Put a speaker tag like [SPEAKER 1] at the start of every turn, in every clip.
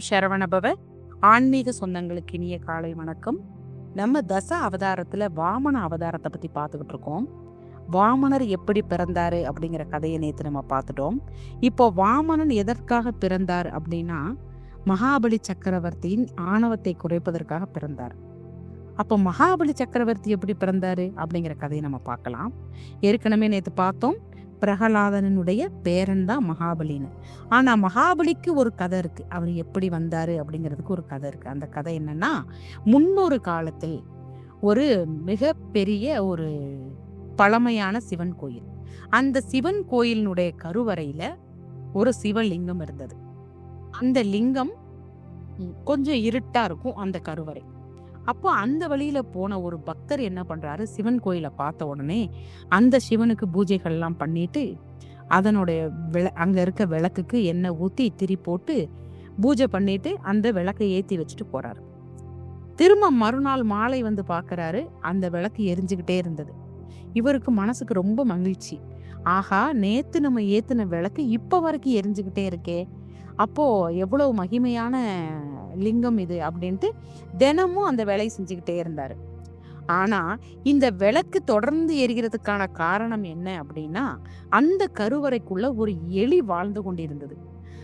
[SPEAKER 1] ஓம் சரவணபவ ஆன்மீக சொந்தங்களுக்கு இனிய காலை வணக்கம். நம்ம தச அவதாரத்தில் வாமன அவதாரத்தை பற்றி பார்த்துக்கிட்டு இருக்கோம். வாமனர் எப்படி பிறந்தார் அப்படிங்கிற கதையை நேற்று நம்ம பார்த்துட்டோம். இப்போ வாமனன் எதற்காக பிறந்தார் அப்படின்னா மகாபலி சக்கரவர்த்தியின் ஆணவத்தை குறைப்பதற்காக பிறந்தார். அப்போ மகாபலி சக்கரவர்த்தி எப்படி பிறந்தார் அப்படிங்கிற கதையை நம்ம பார்க்கலாம். ஏற்கனவே நேற்று பார்த்தோம். பிரகலாதனனுடைய பேரன் தான் மகாபலின்னு. ஆனால் மகாபலிக்கு ஒரு கதை இருக்கு. அவர் எப்படி வந்தாரு அப்படிங்கிறதுக்கு ஒரு கதை இருக்கு. அந்த கதை என்னன்னா முன்னொரு காலத்தில் ஒரு மிக பெரிய ஒரு பழமையான சிவன் கோயில். அந்த சிவன் கோயிலினுடைய கருவறையில ஒரு சிவலிங்கம் இருந்தது. அந்த லிங்கம் கொஞ்சம் இருட்டா இருக்கும் அந்த கருவறை. அப்போ அந்த வழியில போன ஒரு பக்தர் என்ன பண்றாரு? சிவன் கோயிலை பார்த்த உடனே அந்த சிவனுக்கு பூஜைகள்லாம் பண்ணிட்டு அதனுடைய விள அங்க இருக்க விளக்குக்கு எண்ணெய் ஊத்தி திரி போட்டு பூஜை பண்ணிட்டு அந்த விளக்கை ஏத்தி வச்சுட்டு போறாரு. திரும்ப மறுநாள் மாலை வந்து பாக்குறாரு. அந்த விளக்கு எரிஞ்சுக்கிட்டே இருந்தது. இவருக்கு மனசுக்கு ரொம்ப மகிழ்ச்சி. ஆஹா நேத்து நம்ம ஏத்தின விளக்கு இப்ப வரைக்கும் எரிஞ்சுக்கிட்டே இருக்கே. அப்போ எவ்வளவு மகிமையான லிங்கம் இது அப்படின்ட்டு தினமும் அந்த வேலையை செஞ்சுக்கிட்டே இருந்தார். ஆனால் இந்த விளக்கு தொடர்ந்து எரிகிறதுக்கான காரணம் என்ன அப்படின்னா அந்த கருவறைக்குள்ள ஒரு எலி வாழ்ந்து கொண்டிருந்தது.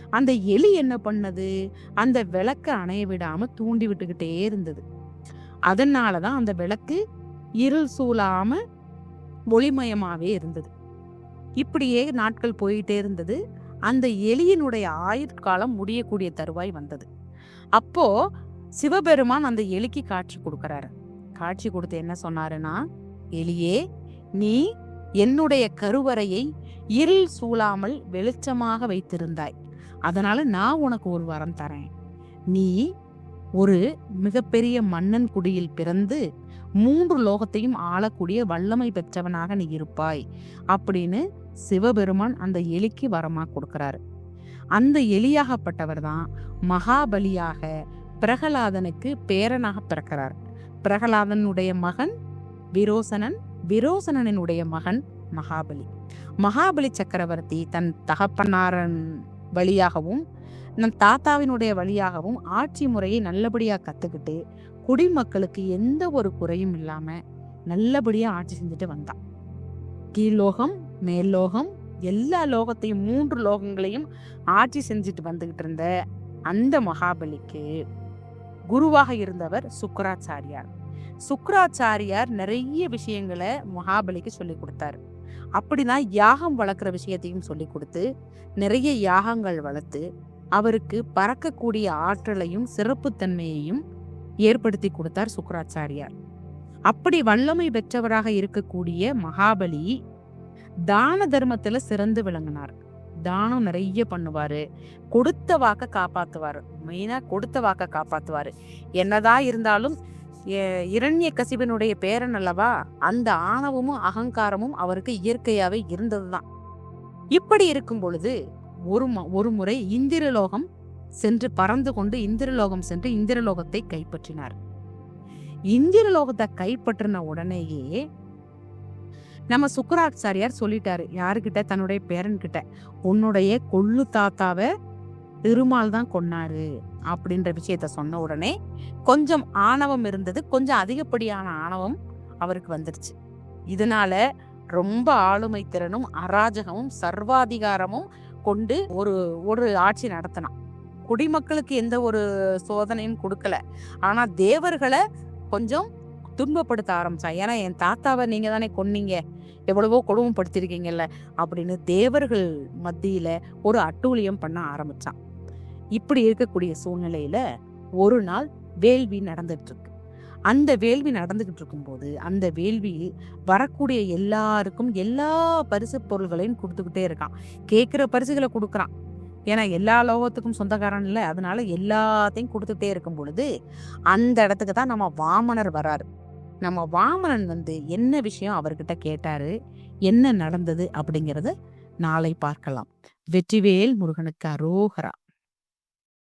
[SPEAKER 1] அந்த எலி என்ன பண்ணது? அந்த விளக்க அணைய விடாம தூண்டி விட்டுக்கிட்டே இருந்தது. அதனாலதான் அந்த விளக்கு இருள் சூழாம ஒளிமயமாகவே இருந்தது. இப்படியே நாட்கள் போயிட்டே இருந்தது. அந்த எலியினுடைய ஆயுட்காலம் முடியக்கூடிய தருவாய் வந்தது. அப்போ சிவபெருமான் அந்த எலிக்கு காட்சி கொடுக்கறாரு. காட்சி கொடுத்து என்ன சொன்னாருன்னா எலியே நீ என்னுடைய கருவறையை இருள் சூழாமல் வெளிச்சமாக வைத்திருந்தாய். அதனால நான் உனக்கு ஒரு வரம் தரேன். நீ ஒரு மிகப்பெரிய மன்னன் குடியில் பிறந்து மூன்று லோகத்தையும் ஆளக்கூடிய வல்லமை பெற்றவனாக நீ இருப்பாய். அப்படின்னு சிவபெருமான் அந்த எலிக்கு வரமா கொடுக்கிறாரு. அந்த எலியாகப்பட்டவர் தான் மகாபலியாக பிரகலாதனுக்கு பேரனாக பிறக்கிறார். பிரகலாதனுடைய மகன் விரோசனன் விரோசனனுடைய மகன் மகாபலி. மகாபலி சக்கரவர்த்தி தன் தகப்பனாரன் வழியாகவும் நம் தாத்தாவினுடைய வழியாகவும் ஆட்சி முறையை நல்லபடியாக கற்றுக்கிட்டு குடிமக்களுக்கு எந்த ஒரு குறையும் இல்லாமல் நல்லபடியாக ஆட்சி செஞ்சுட்டு வந்தான். கீழ்லோகம் மேல்லோகம் எல்லா லோகத்தையும் மூன்று லோகங்களையும் ஆட்சி செஞ்சுட்டு வந்துகிட்டு இருந்த அந்த மகாபலிக்கு குருவாக இருந்தவர் சுக்கராச்சாரியார். சுக்கராச்சாரியார் நிறைய விஷயங்களை மகாபலிக்கு சொல்லி கொடுத்தாரு. அப்படிதான் யாகம் வளர்க்குற விஷயத்தையும் சொல்லி கொடுத்து நிறைய யாகங்கள் வளர்த்து அவருக்கு பறக்கக்கூடிய ஆற்றலையும் சிறப்புத்தன்மையையும் ஏற்படுத்தி கொடுத்தார் சுக்கராச்சாரியார். அப்படி வல்லமை பெற்றவராக இருக்கக்கூடிய மகாபலி தான தர்மத்துல சிறந்து விளங்கினார். தானம் நிறைய பண்ணுவாரு. கொடுத்த வாக்க காப்பாத்துவாரு. மெயினா கொடுத்த வாக்க காப்பாத்துவாரு. என்னதான் இருந்தாலும் இரண்ய கசிபனுடைய பேரன் அல்லவா அந்த ஆணவமும் அகங்காரமும் அவருக்கு இயற்கையாவே இருந்ததுதான். இப்படி இருக்கும் பொழுது ஒரு ம- ஒரு முறை இந்திரலோகம் சென்று பறந்து கொண்டு இந்திரலோகம் சென்று இந்திரலோகத்தை கைப்பற்றினார். இந்திரலோகத்தை கைப்பற்றின உடனேயே நம்ம சுக்கராச்சாரியார் சொல்லிட்டாரு யாருக்கிட்ட? தன்னுடைய பேரன் கிட்ட உன்னுடைய கொள்ளு தாத்தாவை திருமால் தான் கொன்னாரு அப்படின்ற விஷயத்த சொன்ன உடனே கொஞ்சம் ஆணவம் இருந்தது. கொஞ்சம் அதிகப்படியான ஆணவம் அவருக்கு வந்துருச்சு. இதனால ரொம்ப ஆளுமை திறனும் அராஜகமும் சர்வாதிகாரமும் கொண்டு ஒரு ஒரு ஆட்சி நடத்தினான். குடிமக்களுக்கு எந்த ஒரு சோதனையும் கொடுக்கல. ஆனா தேவர்களை கொஞ்சம் துன்பப்படுத்த ஆரம்பித்தான் ஏன்னா என் தாத்தாவை நீங்கள் தானே கொன்னீங்க. எவ்வளவோ கொடுமைப்படுத்திருக்கீங்கல்ல அப்படின்னு தேவர்கள் மத்தியில் ஒரு அட்டூழியம் பண்ண ஆரம்பிச்சான். இப்படி இருக்கக்கூடிய சூழ்நிலையில் ஒரு நாள் வேள்வி நடந்துகிட்ருக்கு அந்த வேள்வி நடந்துக்கிட்டு இருக்கும்போது அந்த வேள்வியில் வரக்கூடிய எல்லாருக்கும் எல்லா பரிசு பொருள்களையும் கொடுத்துக்கிட்டே இருக்கான். கேட்குற பரிசுகளை கொடுக்குறான். ஏன்னா எல்லா லோகத்துக்கும் சொந்தக்காரன் இல்லை. அதனால எல்லாத்தையும் கொடுத்துட்டே இருக்கும் பொழுது அந்த இடத்துக்கு தான் நம்ம வாமனர் வராரு. நம்ம வாமனன் வந்து என்ன விஷயம் அவர்கிட்ட கேட்டாரு? என்ன நடந்தது? அப்படிங்கிறத நாளை பார்க்கலாம். வெற்றிவேல் முருகனுக்கு அரோகரா.